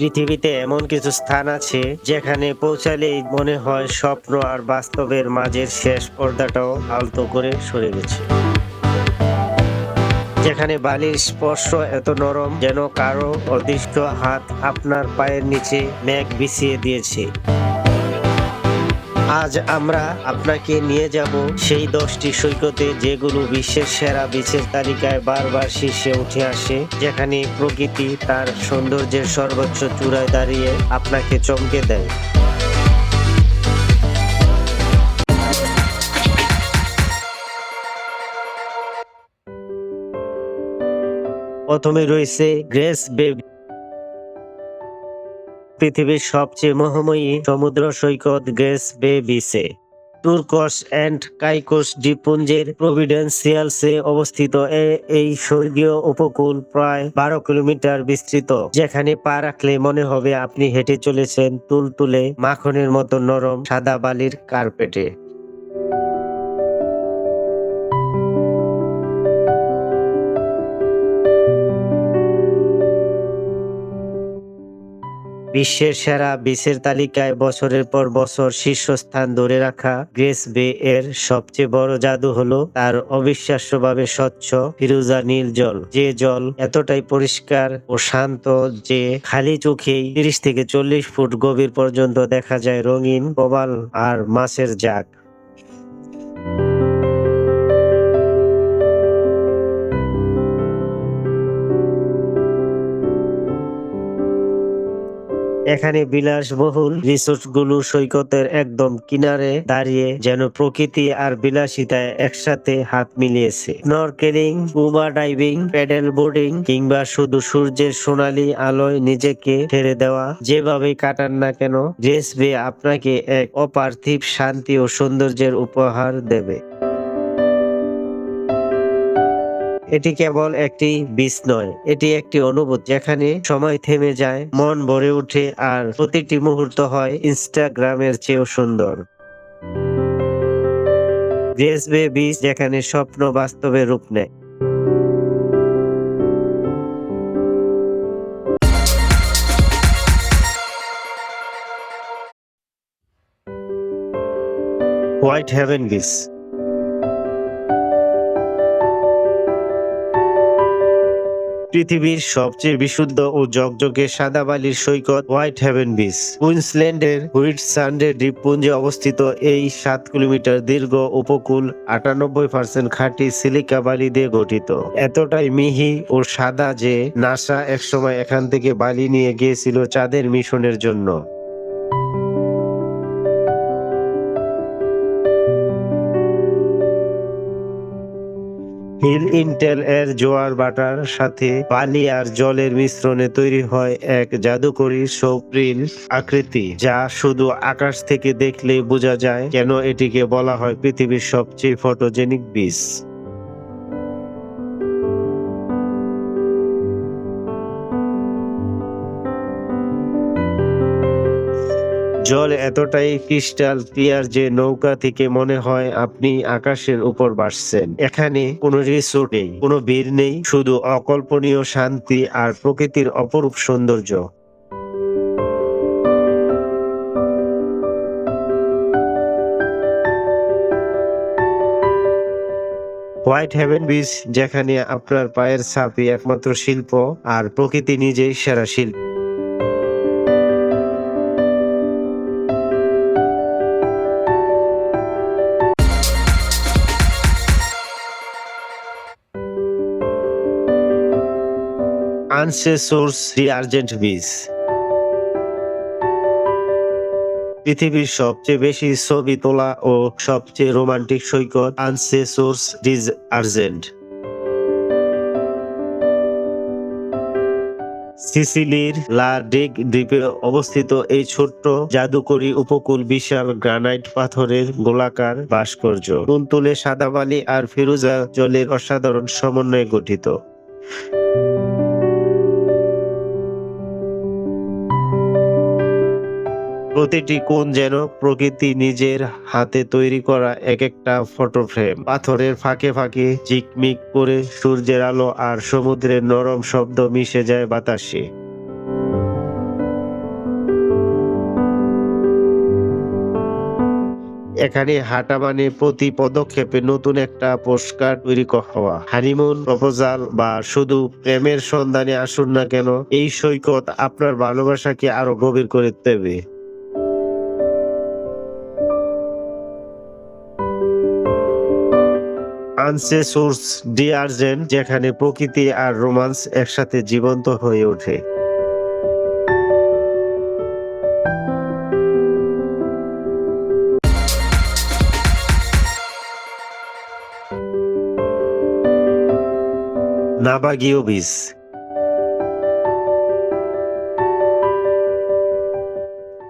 পৃথিবীতে এমন কিছু স্থান আছে যেখানে পৌঁছালেই মনে হয় স্বপ্ন আর বাস্তবের মাঝের শেষ পর্দাটাও আলতো করে সরে গেছে। যেখানে বালির স্পর্শ এত নরম যেন কারও অদৃষ্ট হাত আপনার পায়ের নিচে মেঘ বিছিয়ে দিয়েছে। আজ আমরা আপনাকে নিয়ে যাব সেই দশটি সৈকতে যেগুলো বিশ্বের সেরা বিচের তালিকায় বারবার শীর্ষে উঠে আসে, যেখানে প্রকৃতি তার সৌন্দর্যের সর্বোচ্চ চূড়ায় দাঁড়িয়ে আপনাকে চমকে দেয়। প্রথমে রয়েছে গ্রেস বে পৃথিবীর সবচেয়ে মোহময়ী সমুদ্র সৈকত গ্রেস বে বিচে তুর্কস অ্যান্ড কাইকোস দ্বীপপুঞ্জের প্রভিডেন্সিয়ালসে অবস্থিত এই স্বর্গীয় উপকূল প্রায় বারো কিলোমিটার বিস্তৃত, যেখানে পা রাখলে মনে হবে আপনি হেঁটে চলেছেন তুলতুলে মাখনের মতো নরম সাদা বালির কার্পেটে। বিশ্বের সেরা বিশের তালিকায় বছরের পর বছর শীর্ষস্থান ধরে রাখা গ্রেস বে এর সবচেয়ে বড় জাদু হলো তার অবিশ্বাস্যভাবে স্বচ্ছ ফিরুজা নীল জল। যে জল এতটাই পরিষ্কার ও শান্ত যে খালি চোখেই তিরিশ থেকে চল্লিশ ফুট গভীর পর্যন্ত দেখা যায় রঙিন কবাল আর মাছের জাগ। এখানে বিলাসবহুল রিসোর্টগুলো সৈকতের একদম কিনারে দাঁড়িয়ে যেন প্রকৃতি আর বিলাসিতায় একসাথে হাত মিলিয়েছে। Snorkelling scuba diving, paddle boarding কিংবা শুধু সূর্যের সোনালী আলোয় নিজেকে ছেড়ে দেওয়া, যেভাবে কাটান না কেন গ্রেস বে আপনাকে এক অপার্থিব শান্তি ও সৌন্দর্যের উপহার দেবে। এটি কেবল একটি বীজ নয়, এটি একটি অনুভূতি যেখানে সময় থেমে যায়, মন ভরে ওঠে আর প্রতিটি মুহূর্ত হয় ইনস্টাগ্রামের চেয়েও সুন্দর। গ্রেসবে বীজ যেখানে স্বপ্ন বাস্তবে রূপ নেয়। হোয়াইট হেভেন বীজ পৃথিবীর সবচেয়ে বিশুদ্ধ ও জগজগে সাদা বালির সৈকত হোয়াইট হেভেন বিচ। কুইন্সল্যান্ডের হুইট সান্ডে দ্বীপপুঞ্জে অবস্থিত এই সাত কিলোমিটার দীর্ঘ উপকূল আটানব্বই পার্সেন্ট খাঁটি সিলিকা বালি দিয়ে গঠিত। এতটাই মিহি ও সাদা যে নাসা একসময় এখান থেকে বালি নিয়ে গিয়েছিল চাঁদের মিশনের জন্য। হিল ইন্টেল এর জোয়ার বাটার সাথে পানি আর জলের মিশ্রণে তৈরি হয় এক জাদুকরী সপ্রিল আকৃতি, যা শুধু আকাশ থেকে দেখলে বোঝা যায় কেন এটিকে বলা হয় পৃথিবীর সবচেয়ে ফটোজেনিক বীজ জল এতটাই ক্রিস্টাল, ক্লিয়ার যে নৌকা থেকে মনে হয় আপনি আকাশের উপর বাসছেন এখানে কোনো রিসোর্ট নেই, কোনো ভিড় নেই, শুধু অকল্পনীয় শান্তি আর প্রকৃতির অপরূপ সৌন্দর্য। হোয়াইট হেভেন বিচ যেখানে আপনার পায়ের ছাপই একমাত্র শিল্প আর প্রকৃতি নিজেই সেরা শিল্প। Anse Source d'Argent beach. পৃথিবীর সবচেয়ে বেশি ছবি তোলা ও সবচেয়ে রোমান্টিক সৈকত আনসে সোর্স ডিজ আর্জেন্ট। সিসিলির লা ডিগ দ্বীপে অবস্থিত এই ছোট্ট জাদুকরী উপকূল বিশাল গ্রানাইট পাথরের গোলাকার ভাস্কর্য। তুলতুলে সাদা বালি আর ফিরোজা জলের অসাধারণ সমন্বয়ে গঠিত। প্রতিটি কোণ যেন প্রকৃতি নিজের হাতে তৈরি করা এক একটা ফটো ফ্রেম পাথরের ফাঁকে ফাঁকে ঝিকমিক করে সূর্যের আলো আর সমুদ্রের নরম শব্দ মিশে যায় বাতাসে। এখানে হাঁটা মানে প্রতি পদক্ষেপে নতুন একটা পুরস্কার তৈরি হওয়া। হানিমুন, প্রপোজাল বা শুধু প্রেমের সন্ধানে আসুন না কেন, এই সৈকত আপনার ভালোবাসাকে আরও গভীর করে দেবে। আনসে সোর্স ডিআরজেন যেখানে প্রকৃতি আর রোমান্স একসাথে জীবন্ত হয়ে ওঠে। নাবাগীয় বীজ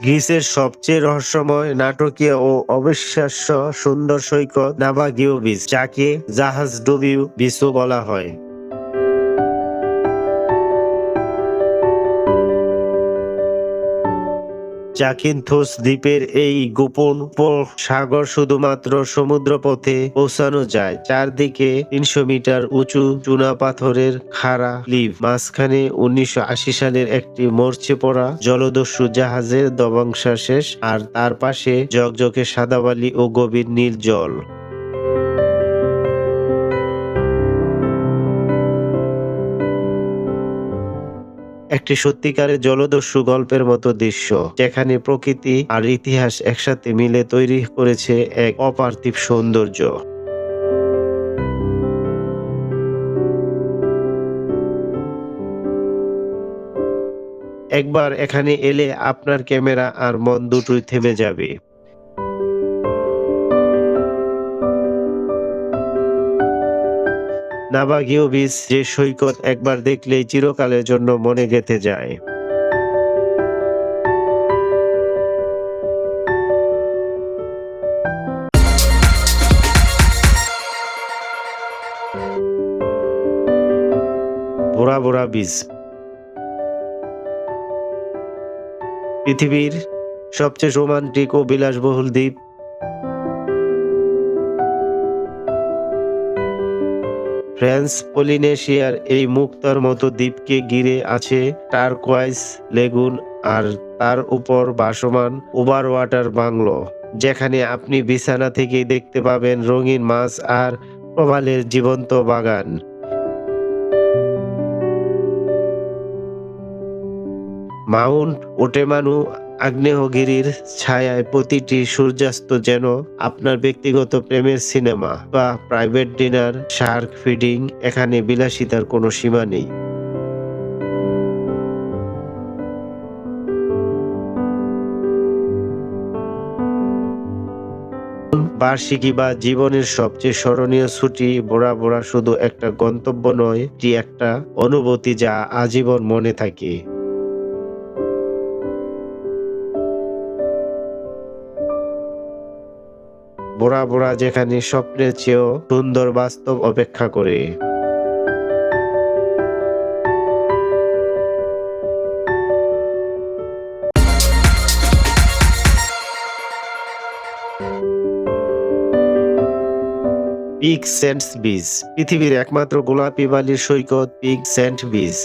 গ্রিসের সবচেয়ে রহস্যময় নাটকীয় ও অবিশ্বাস্য সুন্দর সৈকত নাবাগিও বিচ যাকে জাহাজ ডুবিউ বিচও বলা হয়। জাকিনথোস দ্বীপের এই গোপন সাগর শুধুমাত্র সমুদ্র পথে পৌঁছানো যায়। চারদিকে তিনশো মিটার উঁচু চুনা পাথরের খাড়া লিভ মাঝখানে উনিশশো আশি সালের একটি মরচে পড়া জলদস্যু জাহাজের দবাংশাশেষ আর তার পাশে জকজকে সাদাবালি ও গভীর নীল জল। একটি সত্যিকারের জলদস্যু গল্পের মতো দৃশ্য, যেখানে প্রকৃতি আর ইতিহাস একসাথে মিলে তৈরি করেছে এক অপার্থিব সৌন্দর্য। একবার এখানে এলে আপনার ক্যামেরা আর মন দুটোই থেমে যাবে। নাবাগীয় বীজ যে সৈকত একবার দেখলেই চিরকালের জন্য মনে গেঁথে যায়। বোরা বোরা বীজ। পৃথিবীর সবচেয়ে রোমান্টিক ও বিলাসবহুল দ্বীপ ফ্রান্স, পলিনেশিয়ার এই মুক্তার মতো দ্বীপকে ঘিরে আছে টার্কোয়াইজ লেগুন আর তার উপর ভাসমান ওভার ওয়াটার বাংলো, যেখানে আপনি বিছানা থেকেই দেখতে পাবেন রঙিন মাছ আর প্রবালের জীবন্ত বাগান। মাউন্ট ওটেমানু আগ্নেয়গিরির ছায়ায় প্রতিটি সূর্যাস্ত যেন আপনার ব্যক্তিগত প্রেমের সিনেমা বা প্রাইভেট ডিনার শার্ক ফিডিং এখানে বিলাসিতার কোনো সীমা নেই। বার্ষিকী বা জীবনের সবচেয়ে স্মরণীয় ছুটি বোড়া বোড়া শুধু একটা গন্তব্য নয়, এটি একটা অনুভূতি যা আজীবন মনে থাকে। বোড়া বোড়া যেখানে স্বপ্নের চেয়েও সুন্দর বাস্তব অপেক্ষা করে। পিক সেন্টস বিচ পৃথিবীর একমাত্র গোলাপি বালির সৈকত পিক সেন্ট বিচ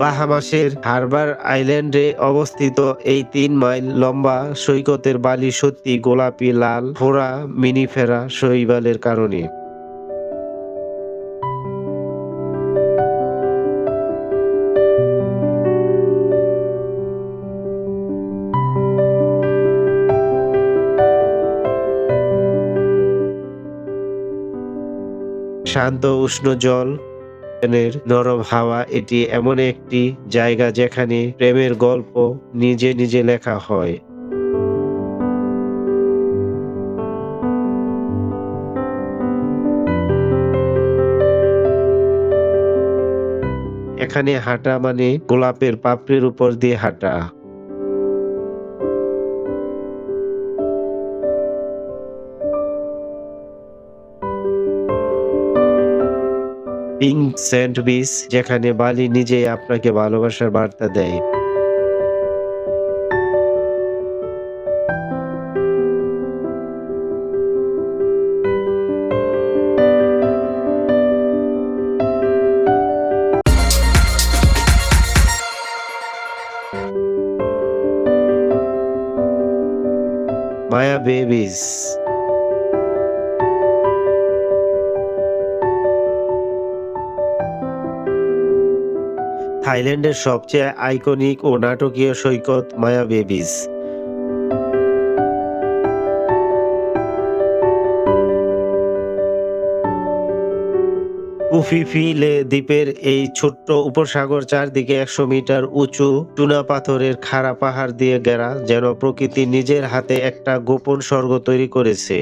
বাহামাসের হারবার আইল্যান্ডে অবস্থিত এই তিন মাইল লম্বা সৈকতের বালি সত্যি গোলাপি, লাল ফোড়া মিনিফেরা শৈবালের কারণে। শান্ত উষ্ণ জল এর নরম হাওয়া এটি এমন একটি জায়গা যেখানে প্রেমের গল্প নিজে নিজে লেখা হয়। এখানে হাঁটা মানে গোলাপের পাপড়ির উপর দিয়ে হাঁটা। পিঙ্ক স্যান্ড বিচ যেখানে বালি নিজেই আপনাকে ভালোবাসার বার্তা দেয় Maya Babies. থাইল্যান্ডের সবচেয়ে আইকনিক ও নাটকীয় সৈকত মায়া বেবিস। উফিফিলে দ্বীপের এই ছোট্ট উপসাগর চারদিকে একশো মিটার উঁচু চুনা পাথরের খাড়া পাহাড় দিয়ে ঘেরা, যেন প্রকৃতি নিজের হাতে একটা গোপন স্বর্গ তৈরি করেছে।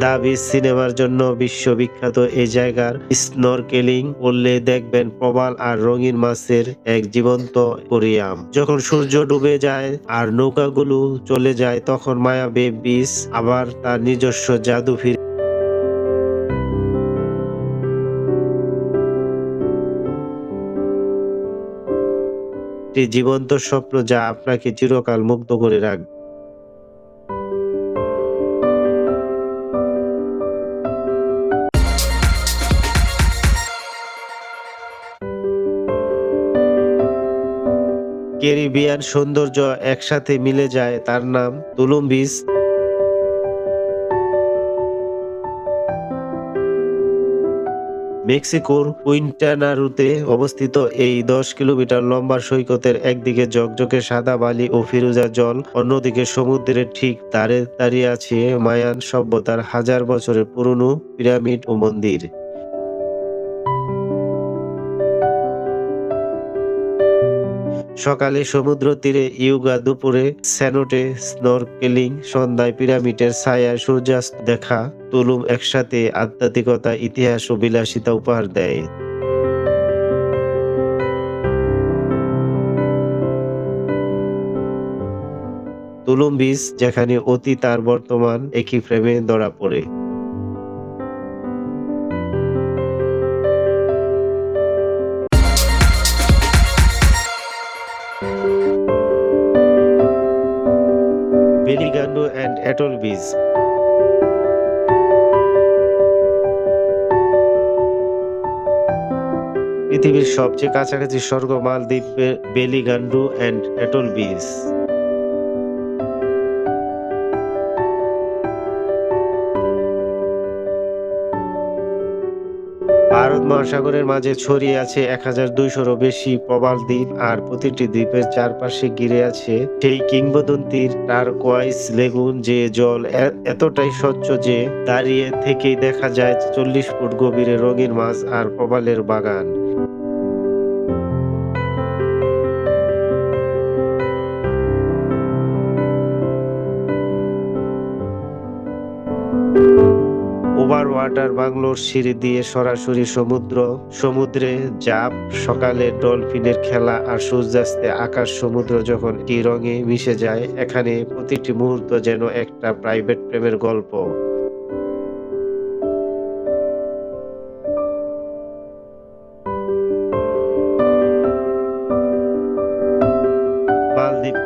দা বিচ সিনেমার জন্য বিশ্ববিখ্যাত এই জায়গার স্নরকেলিং করলে দেখবেন প্রবাল আর রঙিন মাছের এক জীবন্ত পরিয়াম যখন সূর্য ডুবে যায় আর নৌকাগুলো চলে যায়, তখন মায়া বে বিচ আবার তার নিজস্ব জাদু ফিরে একটি জীবন্ত স্বপ্ন যা আপনাকে চিরকাল মুগ্ধ করে রাখবে। ক্যারিবিয়ান সৌন্দর্য একসাথে মিলে যায়, তার নাম তুলুম বিচ মেক্সিকোর কুইন্টানারুতে অবস্থিত এই দশ কিলোমিটার লম্বা সৈকতের একদিকে জকজকে সাদা বালি ও ফিরুজা জল, অন্যদিকে সমুদ্রের ঠিক তারে দাঁড়িয়ে আছে মায়ান সভ্যতার হাজার বছরের পুরনো পিরামিড ও মন্দির। সকালে সমুদ্র তীরে ইউগা দুপুরে স্যানোটে স্নরকেলিং, সন্ধ্যায় পিরামিডের ছায়া সূর্যাস্ত দেখা, তুলুম একসাথে আধ্যাত্মিকতা, ইতিহাস ও বিলাসিতা উপহার দেয়। তুলুম বিচ যেখানে অতীত আর বর্তমান একই ফ্রেমে ধরা পড়ে। পৃথিবীর সবচেয়ে কাছাকাছি স্বর্গ মালদ্বীপ Veligandu and atoll beach. Bharat মহাসাগরের মাঝে ছড়িয়ে আছে এক হাজার দুইশোরও বেশি প্রবাল দ্বীপ আর প্রতিটি দ্বীপের চারপাশে ঘিরে আছে সেই কিংবদন্তির টারকোয়াইস লেগুন যে জল এতটাই স্বচ্ছ যে দাঁড়িয়ে থেকেই দেখা যায় চল্লিশ ফুট গভীরে রঙিন মাছ আর প্রবালের বাগান। বাংলোর সিঁড়ি দিয়ে সরাসরি সমুদ্র, সমুদ্রে জাপ, সকালে ডলফিনের খেলা আর সূর্যাস্তে আকাশ সমুদ্র যখন কি রঙে মিশে যায়, এখানে প্রতিটি মুহূর্ত যেন একটা প্রাইভেট প্রেমের গল্প।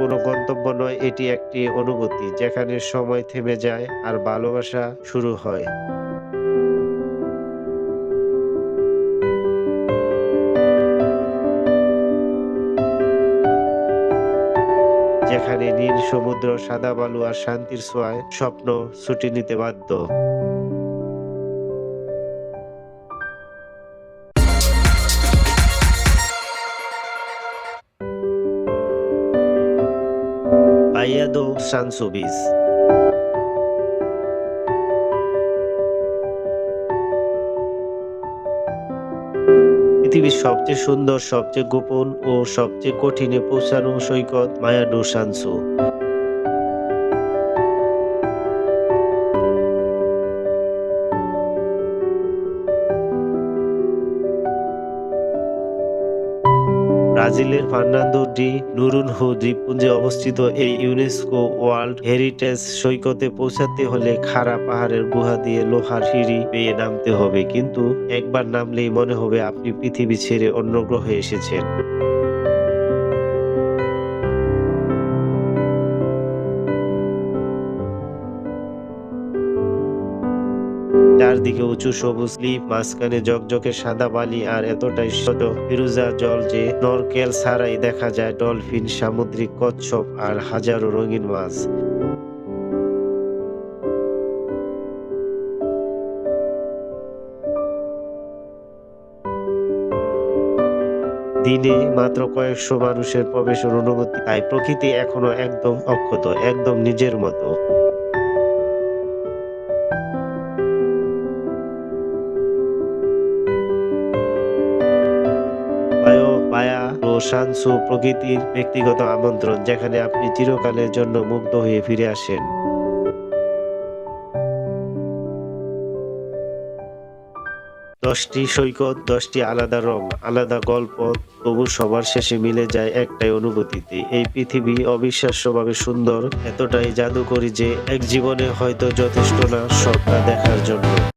কোনো গন্তব্য নয়, এটি একটি অনুভূতি যেখানে সময় থেমে যায় আর ভালোবাসা শুরু হয়। সমুদ্র, সাদা বালু আর শান্তির ছোঁয়ায় স্বপ্ন ছুটি নিতে বাধ্য। পৃথিবীর সবচেয়ে সুন্দর, সবচেয়ে গোপন ও সবচেয়ে কঠিনে পৌঁছানো সৈকত মায়াডো সানসু। ব্রাজিলের ফার্নান্দো ডি নুরুনহো দ্বীপপুঞ্জে অবস্থিত এই ইউনেস্কো ওয়ার্ল্ড হেরিটেজ সৈকতে পৌঁছাতে হলে খাড়া পাহাড়ের গুহা দিয়ে লোহার সিঁড়ি পেয়ে নামতে হবে। কিন্তু একবার নামলেই মনে হবে আপনি পৃথিবী ছেড়ে অন্য গ্রহে এসেছেন। চারদিকে উঁচু সবুজ ক্লিপ মাঝখানে জকজকে সাদা বালি আর এতটাই ছোট। ফিরুজা জল যে নরকেল ছাড়াই দেখা যায় ডলফিন, সামুদ্রিক কচ্ছপ আর হাজারো রঙিন মাছ। দিনে মাত্র কয়েকশো মানুষের প্রবেশের অনুমতি, তাই প্রকৃতি এখনও একদম অক্ষত, একদম নিজের মতো। মায়া প্রকৃতির ব্যক্তিগত আমন্ত্রণ, যেখানে আপনি চিরকালের জন্য মুগ্ধ হয়ে ফিরে আসেন। দশটি সৈকত, দশটি আলাদা রং, আলাদা গল্প, তবু সবার শেষে মিলে যায় একটাই অনুভূতিতে। এই পৃথিবী অবিশ্বাস্যভাবে সুন্দর, এতটাই জাদুকরি যে এক জীবনে হয়তো যথেষ্ট না, সবটা দেখার জন্য।